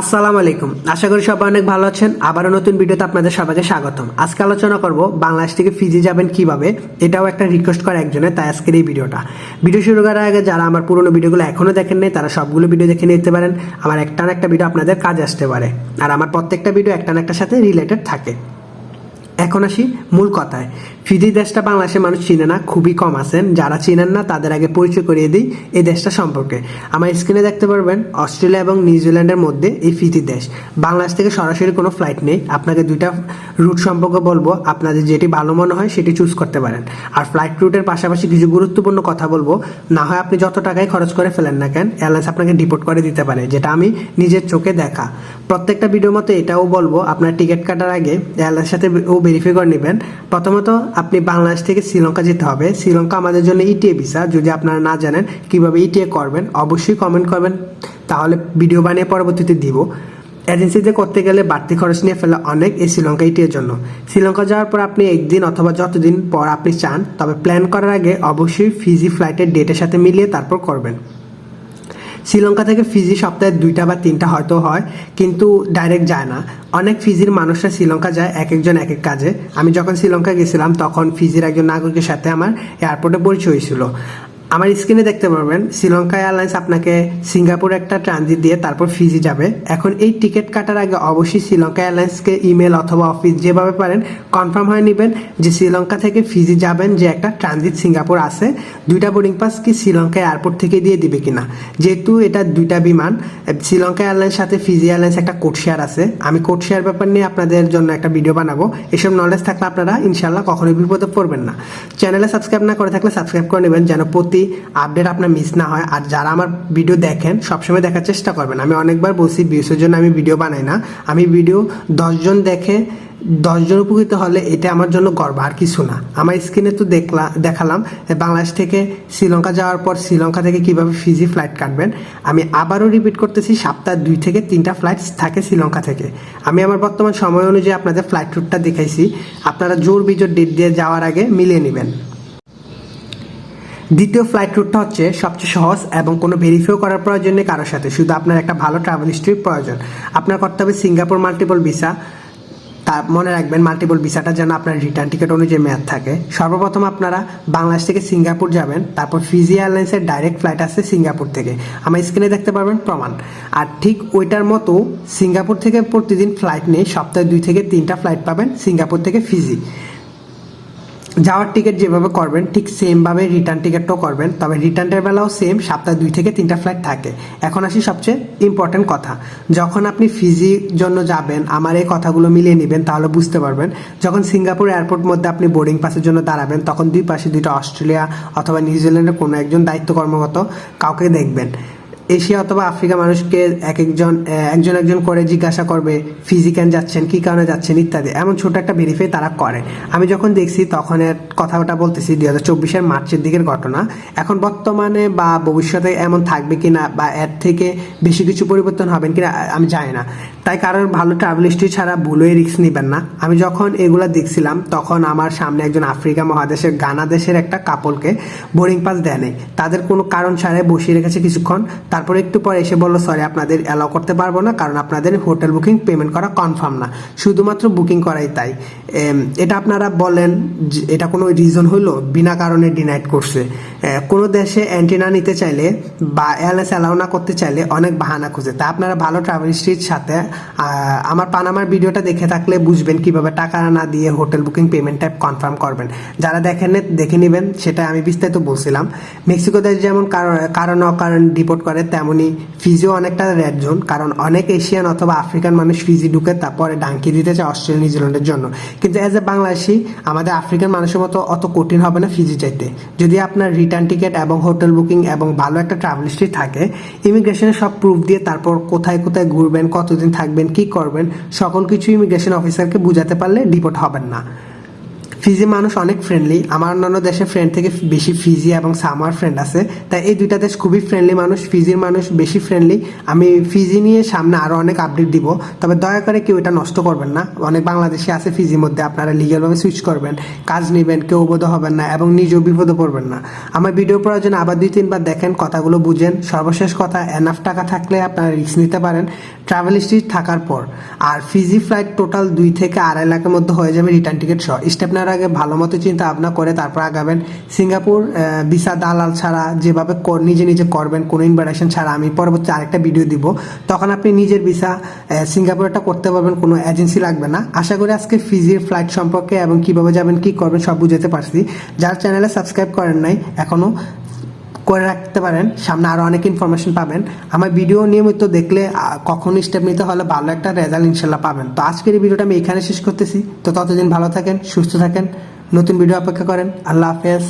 আসসালামু আলাইকুম। আশা করি সবাই অনেক ভালো আছেন। আবারও নতুন ভিডিওতে আপনাদের সবাইকে স্বাগতম। আজকে আলোচনা করব বাংলাদেশ থেকে ফিজি যাবেন কীভাবে? এটাও একটা রিকোয়েস্ট করে একজনের, তাই আজকের এই ভিডিওটা। ভিডিও শুরু করার আগে যারা আমার পুরোনো ভিডিওগুলো এখনও দেখেন নাই, তারা সবগুলো ভিডিও দেখে নিতে পারেন। আমার একটা না একটা ভিডিও আপনাদের কাজে আসতে পারে। আর আমার প্রত্যেকটা ভিডিও একটা না সাথে রিলেটেড থাকে। এখন আসি মূল কথায়। ফিজি দেশটা বাংলাদেশের মানুষ চিনে না, খুবই কম আছেন যারা চিনেন না, তাদের আগে পরিচয় করিয়ে দিই এই দেশটা সম্পর্কে। আমার স্ক্রিনে দেখতে পারবেন অস্ট্রেলিয়া এবং নিউজিল্যান্ডের মধ্যে এই ফিজি দেশ। বাংলাদেশ থেকে সরাসরি কোনো ফ্লাইট নেই। আপনাকে দুইটা রুট সম্পর্কে বলব। আপনাদের যেটি ভালো মনে হয়, সেটি চুজ করতে পারেন। আর ফ্লাইট রুটের পাশাপাশি কিছু গুরুত্বপূর্ণ কথা বলব। না হয় আপনি যত টাকাই খরচ করে ফেলেন না কেন এয়ারলাইন্স আপনাকে ডিপোর্ট করে দিতে পারে, যেটা আমি নিজের চোখে দেখা। প্রত্যেকটা ভিডিওর মতো এটাও বলব। আপনার টিকিট কাটার আগে এয়ারলাইন্সের সাথে ও ভেরিফাই করে নেবেন। প্রথমত আপনি বাংলাদেশ থেকে শ্রীলঙ্কা যেতে হবে। শ্রীলঙ্কা আমাদের জন্য ইটিএ ভিসা যদি আপনারা না জানেন কীভাবে ইটিএ করবেন, অবশ্যই কমেন্ট করবেন। তাহলে ভিডিও বানিয়ে পরবর্তীতে দিব। এজেন্সিতে করতে গেলে বাড়তি খরচ নিয়ে ফেলা অনেক এই শ্রীলঙ্কা ইটির জন্য। শ্রীলঙ্কা যাওয়ার পর আপনি একদিন অথবা যতদিন পর আপনি চান, তবে প্ল্যান করার আগে অবশ্যই ফিজি ফ্লাইটের ডেটের সাথে মিলিয়ে তারপর করবেন। শ্রীলঙ্কা থেকে ফিজি সপ্তাহে দুইটা বা তিনটা হয়তো হয়, কিন্তু ডাইরেক্ট যায় না। অনেক ফিজির মানুষরা শ্রীলঙ্কা যায় এক একজন এক এক কাজে। আমি যখন শ্রীলঙ্কা গেছিলাম, তখন ফিজির একজন নাগরিকের সাথে আমার এয়ারপোর্টে পরিচয় হয়েছিল। আমার স্ক্রিনে দেখতে পারবেন, শ্রীলঙ্কা এয়ারলাইন্স আপনাকে সিঙ্গাপুর একটা ট্রানজিট দিয়ে তারপর ফিজি যাবে। এখন এই টিকিট কাটার আগে অবশ্যই শ্রীলঙ্কা এয়ারলাইন্সকে ইমেল অথবা অফিস যেভাবে পারেন কনফার্ম হয়ে নেবেন যে শ্রীলঙ্কা থেকে ফিজি যাবেন যে একটা ট্রানজিট সিঙ্গাপুর আছে। দুইটা বোর্ডিং পাস কি শ্রীলঙ্কা এয়ারপোর্ট থেকে দিয়ে দিবে কিনা? যেহেতু এটা দুইটা বিমান শ্রীলঙ্কা এয়ারলাইন্স সাথে ফিজি এয়ারলাইন্স একটা কোড শেয়ার আছে। আমি কোড শেয়ার ব্যাপার নিয়ে আপনাদের জন্য একটা ভিডিও বানাবো। এসব নলেজ থাকলে আপনারা ইনশাল্লাহ কখনোই বিপদে পড়বেন না। চ্যানেলে সাবস্ক্রাইব না করে থাকলে সাবস্ক্রাইব করে নেবেন যেন প্রতি আপডেট আপনার মিস না হয়, আর যারা আমার ভিডিও দেখেন, সবসময় দেখার চেষ্টা করবেন। আমি অনেকবার বলছি ভিউসের জন্য আমি ভিডিও বানাই না। আমি ভিডিও দশজন দেখে দশজন উপকৃত হলে এটা আমার জন্য গর্ব, আর কিছু না। আমার স্ক্রিনে তো দেখলা, দেখালাম বাংলাদেশ থেকে শ্রীলঙ্কা যাওয়ার পর শ্রীলঙ্কা থেকে কীভাবে ফিজি ফ্লাইট কাটবেন। আমি আবারও রিপিট করতেছি, সপ্তাহে দুই থেকে তিনটা ফ্লাইট থাকে শ্রীলঙ্কা থেকে। আমি আমার বর্তমান সময় অনুযায়ী আপনাদের ফ্লাইট রুটটা দেখাইছি। আপনারা জোর বিজোর ডেট দিয়ে যাওয়ার আগে মিলিয়ে নেবেন। দ্বিতীয় ফ্লাইট রুটটা হচ্ছে সবচেয়ে সহজ এবং কোনো ভেরিফাইও করার প্রয়োজন নেই কারোর সাথে। শুধু আপনার একটা ভালো ট্রাভেল হিস্ট্রির প্রয়োজন। আপনার করতে হবে সিঙ্গাপুর মাল্টিপল ভিসা তা মনে রাখবেন মাল্টিপল ভিসাটা যেন আপনার রিটার্ন টিকিট অনুযায়ী মেয়াদ থাকে। সর্বপ্রথম আপনারা বাংলাদেশ থেকে সিঙ্গাপুর যাবেন, তারপর ফিজি এয়ারলাইন্সের ডাইরেক্ট ফ্লাইট আছে সিঙ্গাপুর থেকে। আমার স্ক্রিনে দেখতে পারবেন প্রমাণ। আর ঠিক ওইটার মতো সিঙ্গাপুর থেকে প্রতিদিন ফ্লাইট নেই সপ্তাহে দুই থেকে তিনটা ফ্লাইট পাবেন সিঙ্গাপুর থেকে ফিজি যাওয়ার টিকিট যেভাবে করবেন, ঠিক সেমভাবে রিটার্ন টিকিটটাও করবেন, তবে রিটার্নের বেলাও সেম সপ্তাহে দুই থেকে তিনটা ফ্লাইট থাকে। এখন আসি সবচেয়ে ইম্পর্টেন্ট কথা। যখন আপনি ফিজির জন্য যাবেন, আমার এই কথাগুলো মিলিয়ে নেবেন, তাহলে বুঝতে পারবেন, যখন সিঙ্গাপুর এয়ারপোর্ট মধ্যে আপনি বোর্ডিং পাসের জন্য দাঁড়াবেন, তখন দুই পাশে দুইটা অস্ট্রেলিয়া অথবা নিউজিল্যান্ডের কোনো একজন দায়িত্ব কর্মরত কাউকে দেখবেন। এশিয়া অথবা আফ্রিকা মানুষকে এক একজন একজন একজন করে জিজ্ঞাসা করবে ফিজিক্যান যাচ্ছেন? কী কারণে যাচ্ছেন? ইত্যাদি। এমন ছোট একটা ভেরিফাই তারা করে। আমি যখন দেখছি তখন এর কথাটা বলতেছি, দুই হাজার চব্বিশের মার্চের দিকের ঘটনা। এখন বর্তমানে বা ভবিষ্যতে এমন থাকবে কিনা বা এর থেকে বেশি কিছু পরিবর্তন হবেন কিনা আমি জানি না। তাই কারণ ভালো ট্রাভেল হিস্ট্রি ছাড়া ভুলোই রিস্ক নেবেন না। আমি যখন এগুলো দেখছিলাম, তখন আমার সামনে একজন আফ্রিকা মহাদেশের, গানা দেশের একটা কাপলকে বোর্ডিং পাস দেয় তাদের কোনো কারণ ছাড়াই বসিয়ে রেখেছে কিছুক্ষণ। তারপরে একটু পরে এসে বলল সরি আপনাদের অ্যালাউ করতে পারব না, কারণ আপনাদের হোটেল বুকিং পেমেন্ট করা কনফার্ম না। শুধুমাত্র বুকিং করাই তাই। এটা আপনারা বলেন এটা কোনো রিজন হলো? বিনা কারণে ডিনাইট করছে। কোনো দেশে অ্যান্টিনা নিতে চাইলে বা এয়ারলাইন্স অ্যালাউ না করতে চাইলে অনেক বাহানা খুঁজে। তা আপনারা ভালো ট্রাভেল হিস্ট্রির সাথে আমার পানামার ভিডিওটা দেখে থাকলে বুঝবেন কীভাবে টাকা না দিয়ে hotel booking payment type confirm করবেন। যারা দেখেন দেখে নেবেন সেটা আমি বিস্তারিত বলছিলাম। মেক্সিকো দেশ যেমন কারণ কারণ অকারণ ডিপোর্ট করে তেমনি ফিজিও অনেকটা রেড জোন কারণ অনেক এশিয়ান অথবা আফ্রিকান মানুষ ফিজি ঢুকে তারপরে ডাঙ্কি দিতে চায় অস্ট্রেলিয়া নিউজিল্যান্ডের জন্য। কিন্তু অ্যাজ এ বাংলাদেশি আমাদের আফ্রিকান মানুষের মতো অত কঠিন হবে না ফিজি চাইতে। যদি আপনার রিটার্ন টিকিট এবং হোটেল বুকিং এবং ভালো একটা ট্রাভেল হিস্ট্রি থাকে ইমিগ্রেশনের সব প্রুফ দিয়ে তারপর কোথায় কোথায় ঘুরবেন, কতদিন থাকবেন, কি করবেন, সকল কিছু ইমিগ্রেশন অফিসারকে বুঝাতে পারলে ডিপোর্ট হবেন না। ফিজি মানুষ অনেক ফ্রেন্ডলি আমার অন্যান্য দেশের ফ্রেন্ড থেকে বেশি ফিজি এবং সামার ফ্রেন্ড আছে। তাই এই দুইটা দেশ খুবই ফ্রেন্ডলি মানুষ, ফিজির মানুষ বেশি ফ্রেন্ডলি আমি ফিজি নিয়ে সামনে আরও অনেক আপডেট দিব। তবে দয়া করে কেউ এটা নষ্ট করবেন না। অনেক বাংলাদেশি আছে ফিজির মধ্যে, আপনারা লিগ্যালভাবে সুইচ করবেন, কাজ নেবেন, কেউ বোধ হবেন না এবং নিজেও বিপদে পড়বেন না। আমার ভিডিও প্রয়োজন আবার দুই, তিনবার দেখেন, কথাগুলো বুঝেন। সর্বশেষ কথা এনাফ টাকা থাকলে আপনারা রিস্ক নিতে পারেন। ট্রাভেল হিস্ট্রি থাকার পর। আর ফিজি ফ্লাইট টোটাল দুই থেকে আড়াই লাখের মধ্যে হয়ে যাবে রিটার্ন টিকিট সহ। স্টেপ নেওয়ার আগে ভালো মতো চিন্তা ভাবনা করে তারপর আগাবেন। সিঙ্গাপুর ভিসা দালাল ছাড়া যেভাবে কর- নিজে নিজে করবেন, কোনো ইনভাইটেশন ছাড়া আমি পরবর্তী আরেকটা ভিডিও দিব। তখন আপনি নিজের ভিসা সিঙ্গাপুরটা করতে পারবেন, কোনো এজেন্সি লাগবে না। আশা করি আজকে ফিজির ফ্লাইট সম্পর্কে এবং কীভাবে যাবেন, কি করবেন সব বুঝাতে পারছি। যার চ্যানেলে সাবস্ক্রাইব করেন নাই, এখনও করে রাখতে পারেন, সামনে আরও অনেক ইনফরমেশন পাবেন। আমার ভিডিও নিয়মিত দেখলে কখনো স্টেপ নিতে হলে ভালো একটা রেজাল্ট ইনশাল্লাহ পাবেন। তো আজকের এই ভিডিওটা আমি এখানে শেষ করতেছি। তো ততদিন ভালো থাকেন, সুস্থ থাকেন। নতুন ভিডিও অপেক্ষা করেন। আল্লাহ হাফেজ।